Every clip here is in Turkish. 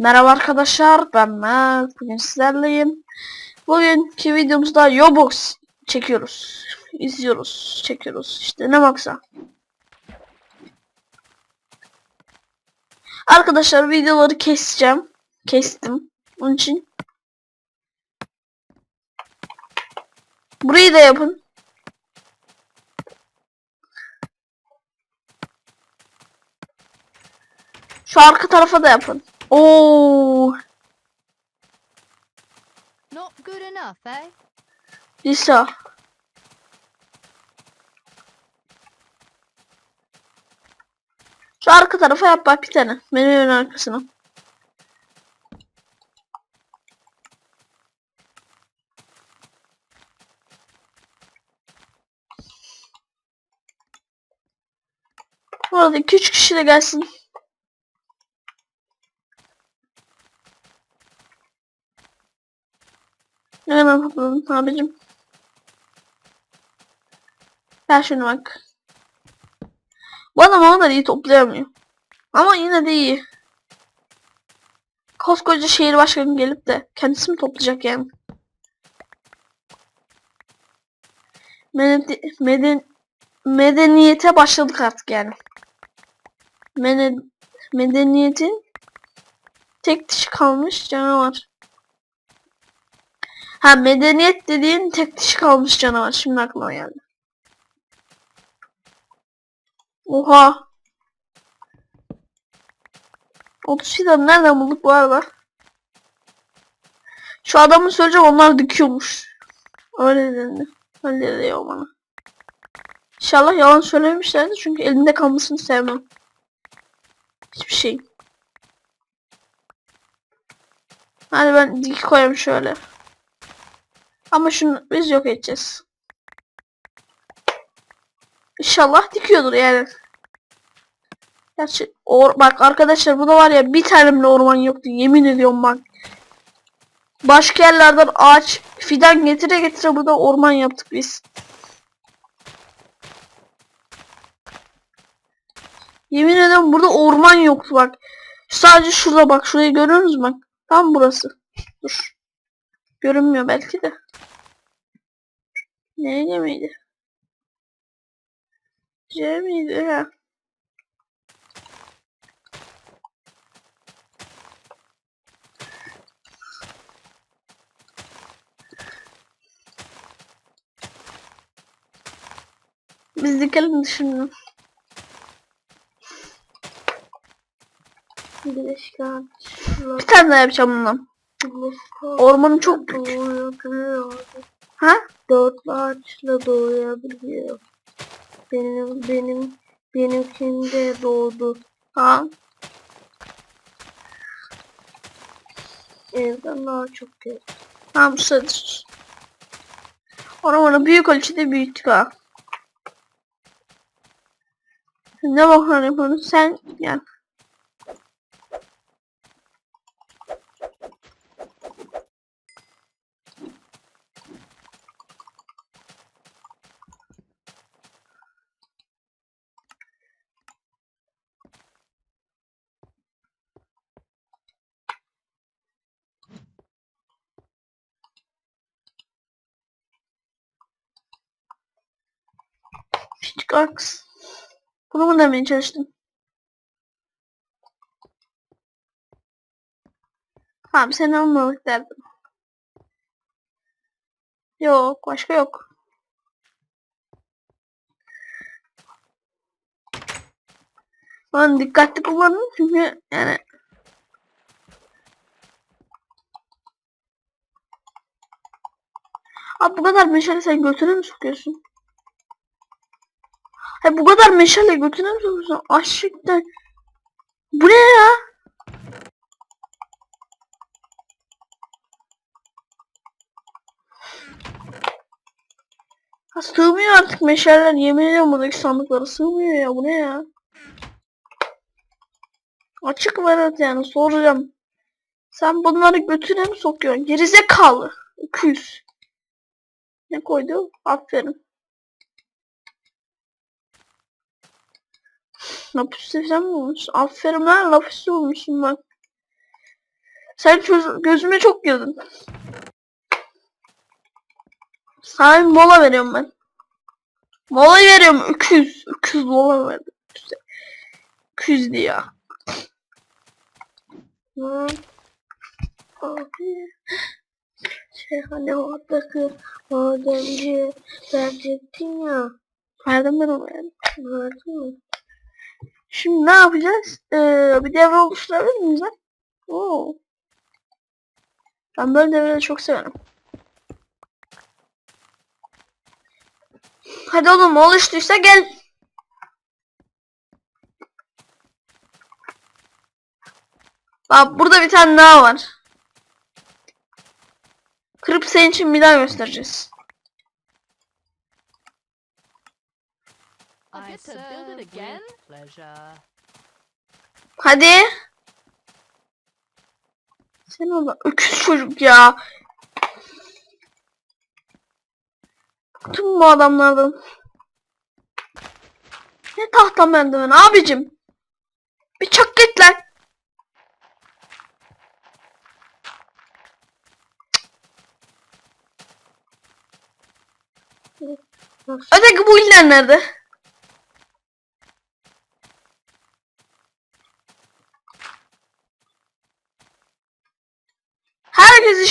Merhaba arkadaşlar ben Mert. Bugün sizlerleyim. Bugünkü videomuzda Yobox çekiyoruz izliyoruz çekiyoruz. İşte ne baksa. Arkadaşlar videoları keseceğim. Kestim. Onun için. Burayı da yapın. Şu arka tarafa da yapın Oo Not good enough, eh? Lisa. Şu arka tarafa yap bak bir tane. Benim ön arkasına. Bu arada 2-3 kişi de gelsin. Hemen bakalım abicim. Ver şunu bak. Bu adam o kadar iyi toplayamıyor. Ama yine de iyi. Koskoca şehir başkanı gelip de kendisi mi toplayacak yani? Meden meden medeniyete başladık artık yani. Mene medeniyetin tek dişi kalmış canavar. Ha medeniyet dediğin tek dişi kalmış canavar. Şimdi aklıma geldi. Oha. 30 fidan nereden bulduk bu arada? Şu adamı söyleyeceğim onlar dikiyormuş. Öyle dedi. Öyle diyor bana. İnşallah yalan söylememişlerdi çünkü elimde kalmasını sevmem. Hiçbir şey. Hadi ben dik koyayım şöyle. Ama şunu biz yok edeceğiz. İnşallah dikiyordur yani. Gerçi or bak arkadaşlar bu da var ya bir tane bile orman yoktu yemin ediyorum bak. Başka yerlerden ağaç fidan getire getire burada orman yaptık biz. Yemin ediyorum burada orman yoktu bak. Sadece şurada bak şurayı görüyor musunuz bak. Tam burası. Dur. Görünmüyor belki de. Neyle miydi? C miydi ha? Biz dikelim şimdi. Birleşik Bir tane daha yapacağım bundan. Ormanı çok doğuyabiliyor. Ha? Dörtlü ağaçla doğuyabiliyor. Benim benim benimkinde doğdu. Ha. Evden daha çok kez. Tamam sırada. Ormanı büyük ölçüde büyüttük ha. Ne bakalım yapalım sen gel. Küçük aks. Bunu mu demeye çalıştın? Tamam seni almalık derdim. Yok başka yok. Lan dikkatli kullanın çünkü yani Abi bu kadar meşale sen götüne mi sokuyorsun? He bu kadar meşale götüne mi sokuyorsun? Aşıktan. Bu ne ya? Ha, sığmıyor artık meşaleler. Yemin ediyorum buradaki sandıklara sığmıyor ya. Bu ne ya? Açık var evet yani soracağım. Sen bunları götüne mi sokuyorsun? Gerizekalı. 200. Ne koydu? Aferin. Lapis sen olmuş? Aferin lan lapis olmuşsun bak. Sen çöz- gözüme çok girdin. Sana mola veriyorum ben. Molayı veriyorum. Öküz. Öküz mola verdim. Öküz- Öküz diye. Hı. Abi. Şey hani oradaki madenci verecektin ya. Verdim ben onu yani. Verdin mi? Şimdi ne yapacağız? Ee, bir devre oluşturabilir miyiz? Oo. Ben böyle devreleri çok severim. Hadi oğlum oluştuysa gel. Bak burada bir tane daha var. Kırıp senin için bir daha göstereceğiz. I get to build it serve again? with pleasure. Hadi. Sen orada öküz çocuk ya. Tüm bu adamlardan. Ne tahta merdiven abicim. Bir çak git lan. Öteki bu iller nerede?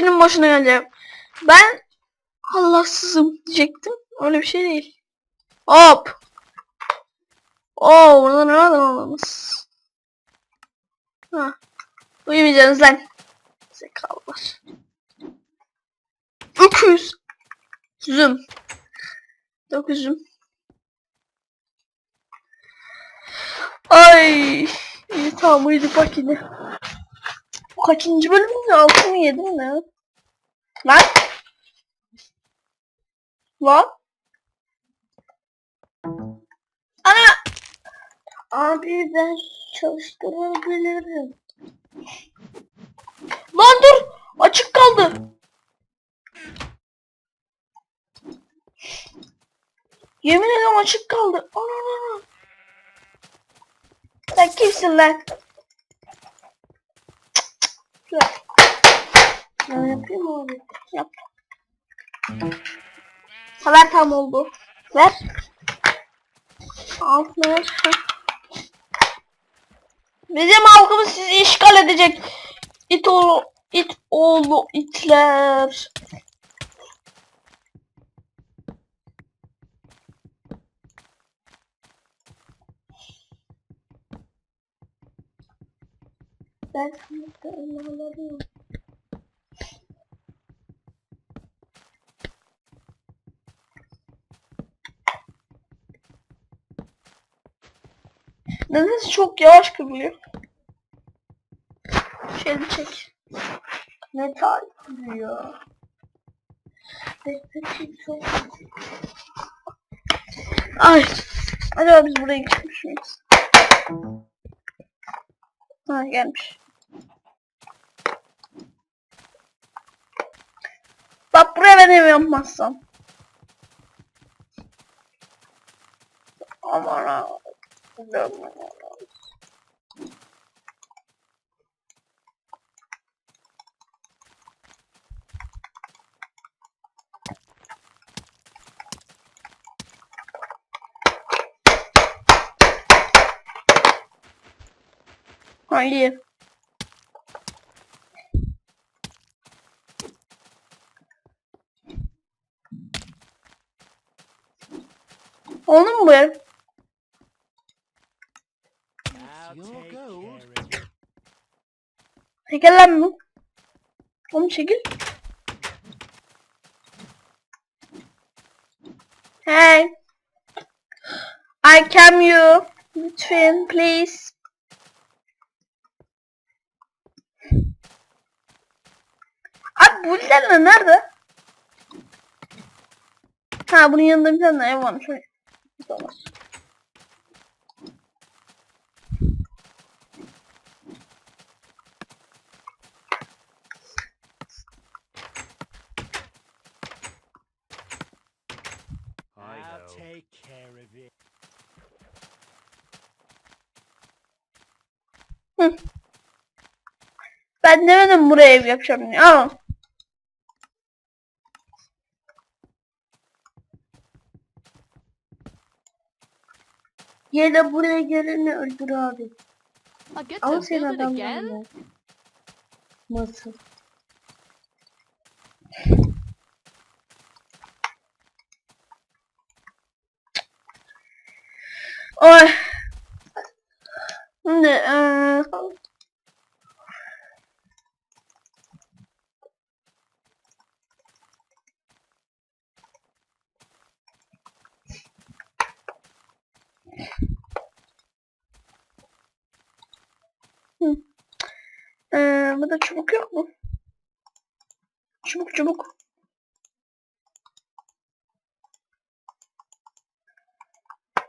İşinin başına gelecek. Ben Allahsızım diyecektim. Öyle bir şey değil. Hop. Oo burada ne var adamımız? Ha. Uyumayacaksınız lan. Zekalılar. Öküz. Züm. Dokuzum. Ay. İyi tamam uyuduk bak yine. Bu kaçıncı bölüm ya? Altı mı yedi mi ne? Lan? Lan? Ana! Abi ben çalıştırabilirim. Lan dur! Açık kaldı. Yemin ederim açık kaldı. Ana! Sen kimsin lan? Cık, cık, Ben yapayım mı? Yap. Haber tam oldu. Ver. Al ver. Heh. Bizim halkımız sizi işgal edecek. İt oğlu, it oğlu itler. Ben sana elmalarım. Nedense çok yavaş kırılıyor. Şöyle çek. Ne? Peki çok Ay. Acaba biz buraya gitmiş miyiz? Ha gelmiş. Bak buraya ben ev yapmazsam. Aman ha. Hayır. Oldu mu bu ev? Çekil lan bu. Oğlum çekil. Hey. I come you. Lütfen please. Abi bu liderler nerede? Ha bunun yanında bir tane ev varmış. Olmaz. Ben demedim buraya ev yapacağım ya. Ya da buraya geleni öldür abi. I get Ama to senin build it again? Nasıl? Oy. Şimdi eee Hı. Eee, burada çubuk yok mu? Çubuk çubuk.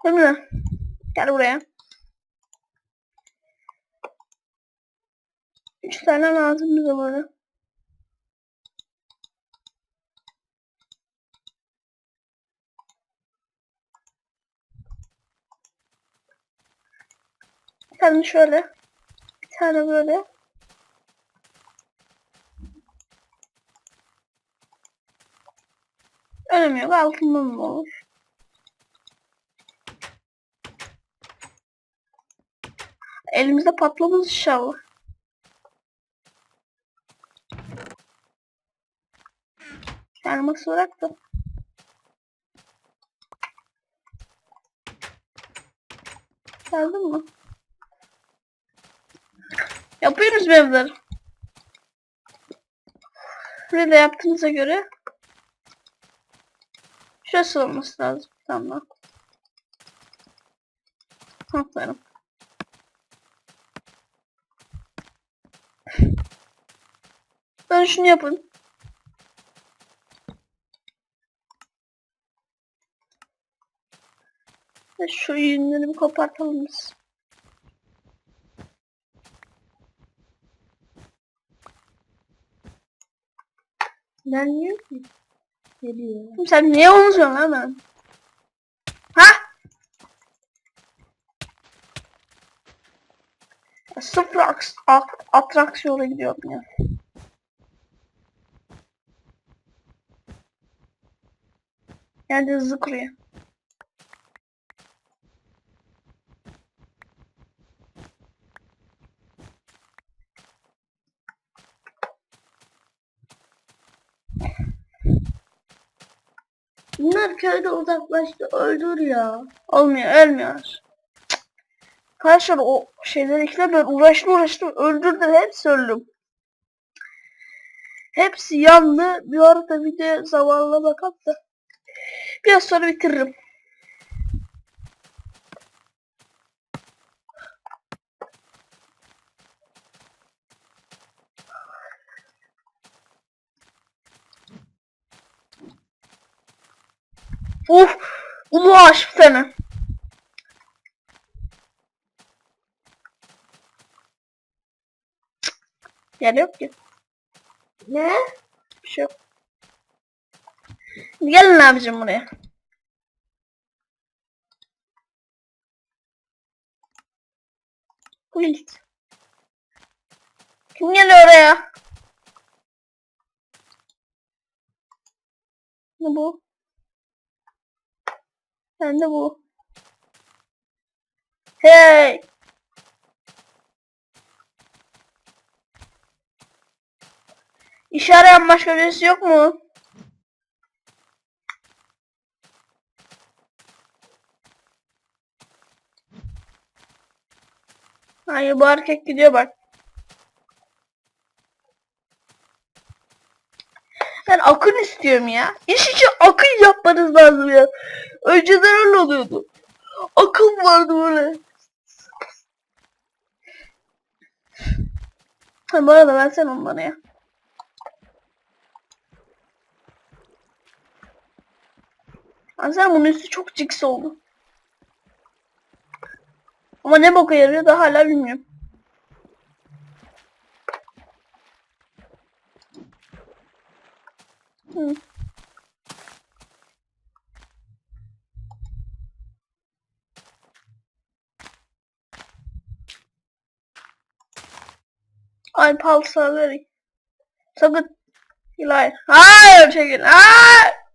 Mi? Gel buraya. Üç tane lazım bize böyle. Tane şöyle. Tane böyle. Önemi yok. Altından mı olur? Elimizde patlamaz inşallah. Elması bırak da. Geldin mi? Yapıyoruz mu evleri? Burayı da yaptığımıza göre Şurası olması lazım. Tamam. Aferin. Ben şunu yapın. Şu yünleri bir kopartalım biz. Ben niye ki? Geliyor. Sen niye unutuyorsun lan ben? Ha? Sıfır aks- at- atraksiyona gidiyorum ya. Yani hızlı kuruyor. Bunlar köyde uzaklaştı. Öldür ya. Olmuyor, ölmüyor. Arkadaşlar o şeylerikle ben uğraştım uğraştım öldürdüm hepsi öldüm. Hepsi yandı. Bir arada de zavallı bakalım da. Biraz sonra bitiririm. Uf! Ulu bir tane. Yer yok ki. Ne? Bir şey yok. Gelin abicim buraya. Quilt. Kim geliyor oraya? Ne bu? Ben de bu. Hey! İş başka birisi yok mu? Hayır bu erkek gidiyor bak. Akın istiyorum ya. İş için akın yapmanız lazım ya. Önceden öyle oluyordu. Akın vardı böyle. Bu arada versen onları ya. Aslında bunun üstü çok cix oldu. Ama ne boka yarıyor da hala bilmiyorum. Hı. Ay palsa vereyim. Sakın. Hayır. Hayır çekil. Hayır. Yürü.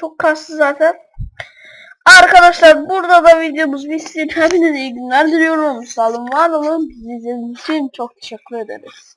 Çok kaslı zaten. Arkadaşlar burada da videomuz bitsin. Hepinize iyi günler diliyorum. Sağ olun, var olun. Bizi izlediğiniz için çok teşekkür ederiz.